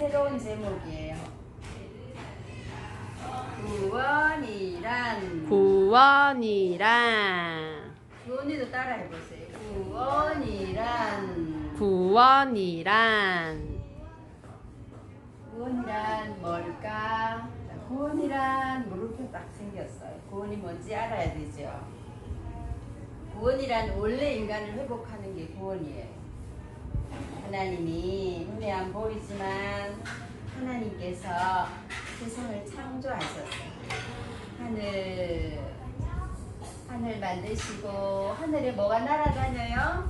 새로운 제목이에요. 구원이란 구원이란 구원이도 따라해보세요. 구원이란 구원이란 구원이란 뭘까? 자, 구원이란 물음표 딱 생겼어요. 구원이 뭔지 알아야 되죠. 구원이란 원래 인간을 회복하는 게 구원이에요. 하나님이 눈에 안 보이지만 하나님께서 세상을 창조하셨어요. 하늘 하늘 만드시고 하늘에 뭐가 날아다녀요?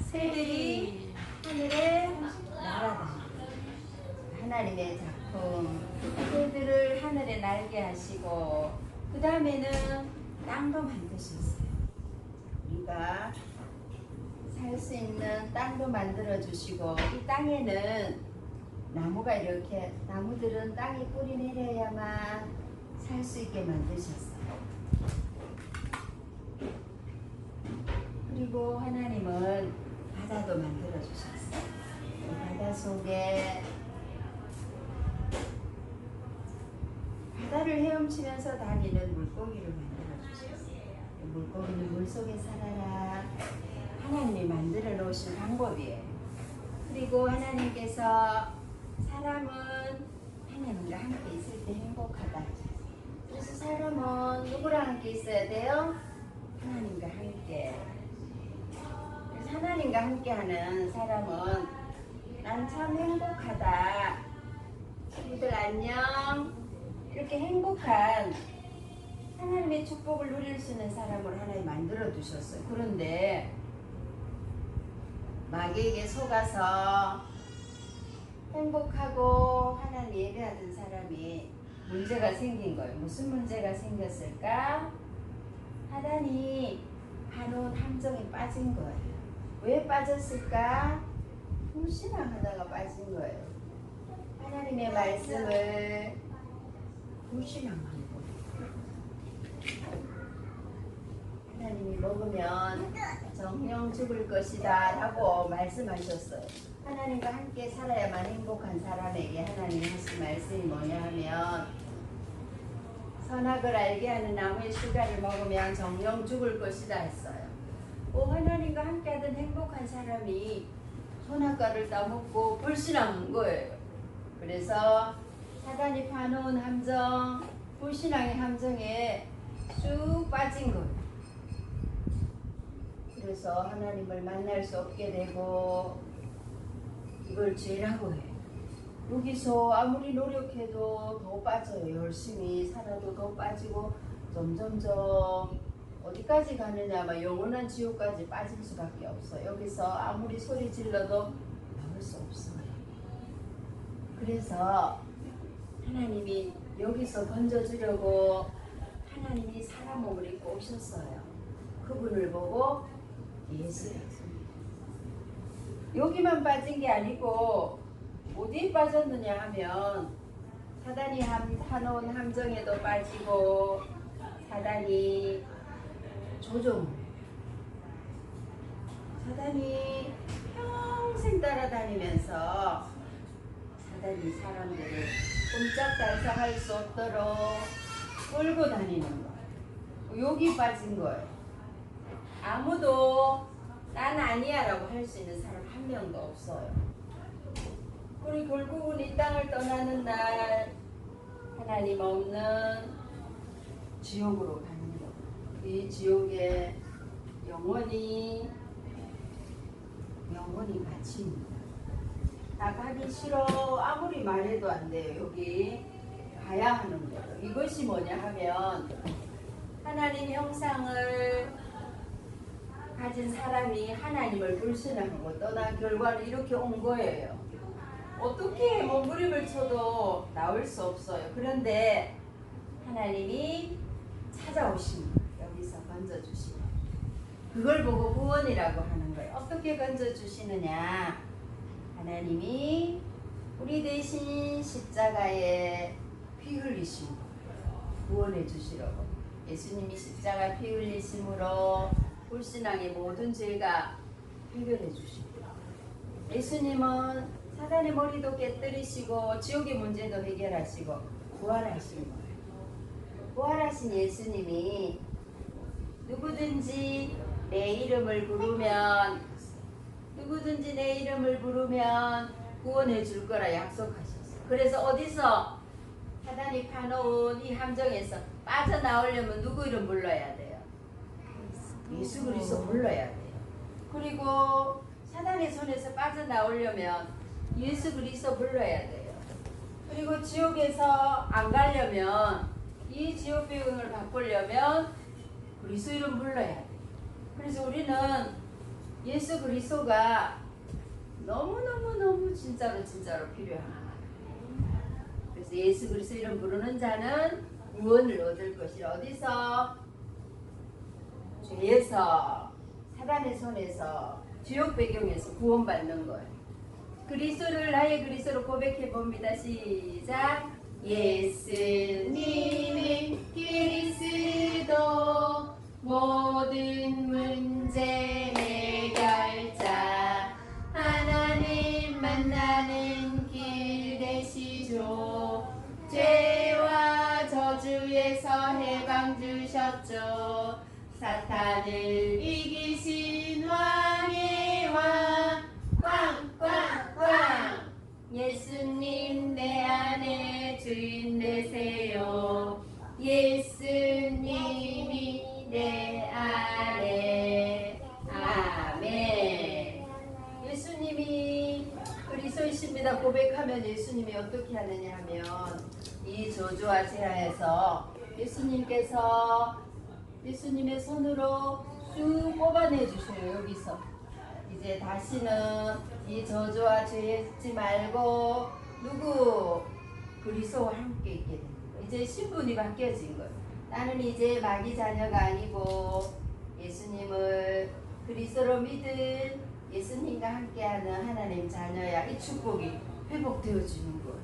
새들이 하늘에 날아다녀요. 하나님의 작품 새들을 하늘에 날게 하시고 그 다음에는 땅도 만드셨어요. 우리가 살수 있는 땅도 만들어 주시고 이 땅에는 나무가 이렇게 나무들은 땅에 뿌리 내려야만 살 수 있게 만드셨어요. 그리고 하나님은 바다도 만들어 주셨어요. 이 바다 속에 바다를 헤엄치면서 다니는 물고기를 만들어 주셨어요. 이 물고기는 물 속에 살아라. 하나님이 만들어 놓으신 방법이에요. 그리고 하나님께서 사람은 하나님과 함께 있을 때 행복하다. 그래서 사람은 누구랑 함께 있어야 돼요? 하나님과 함께. 그래서 하나님과 함께하는 사람은 난 참 행복하다. 친구들 안녕. 이렇게 행복한 하나님의 축복을 누릴 수 있는 사람을 하나님 만들어 두셨어요. 그런데 마귀에게 속아서 행복하고 하나님 예배하던 사람이 문제가 생긴 거예요. 무슨 문제가 생겼을까? 하단이 한온 함정에 빠진 거예요. 왜 빠졌을까? 불신앙하다가 빠진 거예요. 하나님의 말씀을 불신앙한 거예요. 하나님이 먹으면 정령 죽을 것이다 라고 말씀하셨어요. 하나님과 함께 살아야만 행복한 사람에게 하나님 하신 말씀이 뭐냐 하면 선악을 알게 하는 나무의 수가를 먹으면 정령 죽을 것이다 했어요. 오 하나님과 함께하던 행복한 사람이 선악과를 따먹고 불신한 거예요. 그래서 사단이 파놓은 함정, 불신앙의 함정에 쭉 빠진 거예요. 그래서 하나님을 만날 수 없게 되고 이걸 죄라고 해. 여기서 아무리 노력해도 더 빠져요. 열심히 살아도 더 빠지고 점점점 어디까지 가느냐 막 영원한 지옥까지 빠질 수밖에 없어. 여기서 아무리 소리 질러도 나올 수 없어요. 그래서 하나님이 여기서 건져주려고 하나님이 사람 몸을 입고 오셨어요. 그분을 보고 예수였습니다. 여기만 빠진 게 아니고 어디에 빠졌느냐 하면 사단이 함, 타놓은 함정에도 빠지고 사단이 조종. 사단이 평생 따라다니면서 사단이 사람들을 꼼짝달싹할 수 없도록 끌고 다니는 거 여기 빠진 거예요 아무도 난 아니야 라고 할 수 있는 사람 한 명도 없어요. 우리 결국은 이 땅을 떠나는 날 하나님 없는 지옥으로 거. 이 지옥에 영원히 영원히 갇힙니다. 나가기 싫어 아무리 말해도 안 돼요. 여기 가야 하는 거예요. 이것이 뭐냐 하면 하나님 형상을 가진 사람이 하나님을 불신하고 떠난 결과를 이렇게 온 거예요. 어떻게 몸부림을 쳐도 나올 수 없어요. 그런데 하나님이 찾아오십니다. 여기서 건져주시고 그걸 보고 구원이라고 하는 거예요. 어떻게 건져주시느냐? 하나님이 우리 대신 십자가에 피 흘리신. 구원해 주시려고. 예수님이 십자가 피 흘리심으로 불신앙의 모든 죄가 해결해 주십니다. 예수님은 사단의 머리도 깨뜨리시고 지옥의 문제도 해결하시고 부활하신 거예요. 부활하신 예수님이 누구든지 내 이름을 부르면 누구든지 내 이름을 부르면 구원해 줄 거라 약속하셨어요. 그래서 어디서 사단이 파놓은 이 함정에서 빠져나오려면 누구 이름 불러야 돼요? 예수 그리스도 불러야 돼요. 그리고 사단의 손에서 빠져나오려면 예수 그리스도 불러야 돼요. 그리고 지옥에서 안 가려면 이 지옥 배경을 바꾸려면 그리스도 이름 불러야 돼요. 그래서 우리는 예수 그리스도가 너무너무너무 진짜로 진짜로 거예요. 그래서 예수 그리스도 이름 부르는 자는 구원을 얻을 것이라 어디서 죄에서 사단의 손에서 지옥 배경에서 구원받는 거예요. 그리스도를 나의 그리스도로 고백해 봅니다. 시작. 예수님이 그리스도 모든 문제 예수님 내 안에 주인 되세요. 예수님이 내 안에. 아멘. 예수님이 그리스도이십니다. 고백하면 예수님이 어떻게 하느냐 하면 이 저주와 제하에서 예수님께서 예수님의 손으로 쑥 뽑아내 주셔요. 여기서 이제 다시는 이 저주와 죄지 말고 누구 그리스도와 함께 있게 됩니다. 이제 신분이 바뀌어진 거예요. 나는 이제 마귀 자녀가 아니고 예수님을 그리스도로 믿은 예수님과 함께하는 하나님 자녀야. 이 축복이 회복되어지는 거예요.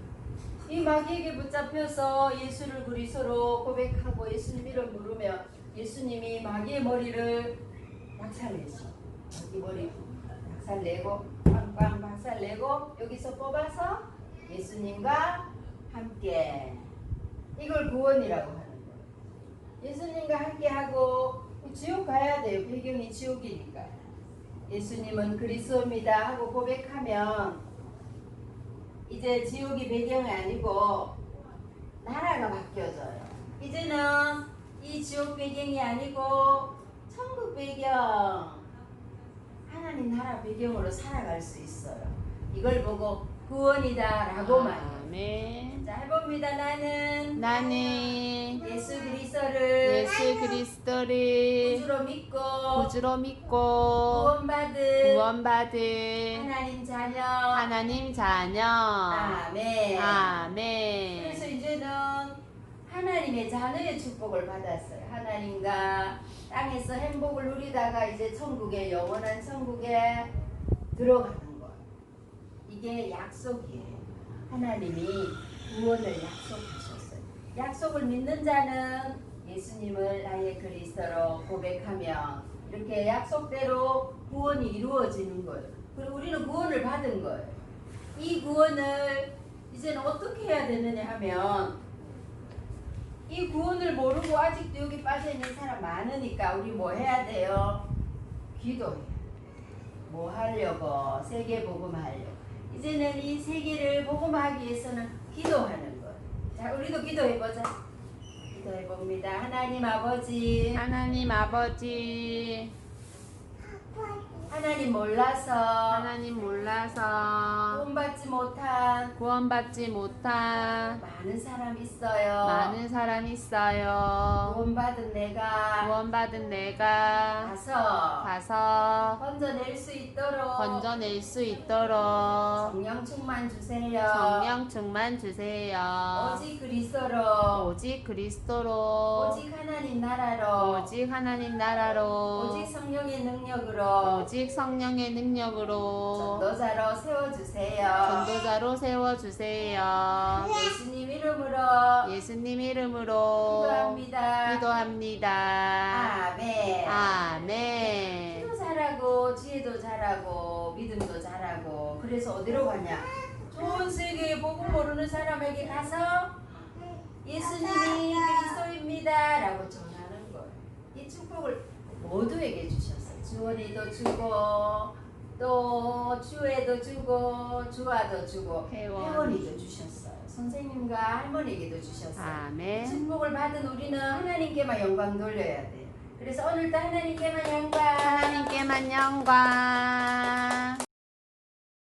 이 마귀에게 붙잡혀서 예수를 그리스도로 고백하고 예수님 이름 부르면 예수님이 마귀의 머리를 박살내죠. 마귀 머리 박살내고 빵빵 박살내고 여기서 뽑아서 예수님과 함께 이걸 구원이라고 하는 거예요. 예수님과 함께하고 지옥 가야 돼요. 배경이 지옥이니까. 예수님은 그리스도입니다 하고 고백하면 이제 지옥이 배경이 아니고 나라가 바뀌어져요. 이제는 이 지옥 배경이 아니고 천국 배경 하나님 나라 배경으로 살아갈 수 있어요. 이걸 보고 구원이다라고 말해요. 자 해봅니다. 나는 나는 예수 그리스도를 예수 그리스도를 구주로 믿고 구주로 믿고 구원받은 구원받은 하나님 자녀. 하나님 자녀. 아멘. 아멘. 그래서 이제는 하나님의 자녀의 축복을 받았어요. 하나님과 땅에서 행복을 누리다가 이제 천국에 영원한 천국에 들어가는 거. 이게 약속이에요. 하나님이 구원을 약속하셨어요. 약속을 믿는 자는 예수님을 나의 그리스도로 고백하면 이렇게 약속대로 구원이 이루어지는 거예요. 그리고 우리는 구원을 받은 거예요. 이 구원을 이제는 어떻게 해야 되느냐 하면 이 구원을 모르고 아직도 여기 빠져 있는 사람 많으니까 우리 뭐 해야 돼요? 기도해. 뭐 하려고 세계 복음하려고. 이제는 이 세계를 복음하기 위해서는 기도하는 거예요. 자, 우리도 기도해 보자. 기도해 봅니다. 하나님 아버지, 하나님 아버지 하나님 몰라서 하나님 몰라서 구원받지 못한 구원받지 못한 많은 사람 있어요. 많은 사람 있어요. 구원받은 내가 구원받은 내가 가서 가서 건져낼 수 있도록 건져낼 수 있도록 성령 충만 주세요. 성령 충만 주세요. 오직 그리스도로 오직 그리스도로 오직 하나님 나라로 오직 하나님 나라로 오직 성령의 능력으로 오직 성령의 능력으로 전도자로 세워주세요. 전도자로 세워 주세요. 예수님 이름으로 예수님 이름으로 기도합니다. 기도합니다. 아멘. 아멘. 기도 잘하고 지혜도 잘하고 믿음도 잘하고 그래서 어디로 가냐? 온 세계에 복음 모르는 사람에게 가서 예수님이 그리스도입니다 라고 전하는 거예요. 이 축복을 모두에게 주셨어요. 주원이도 주고 또 주에도 주고 주아도 주고 회원. 회원 이도 주셨어요. 선생님과 할머니에게도 주셨어요. 아멘. 축복을 받은 우리는 하나님께만 영광 돌려야 돼요. 그래서 오늘도 하나님께만 영광. 하나님께만 영광.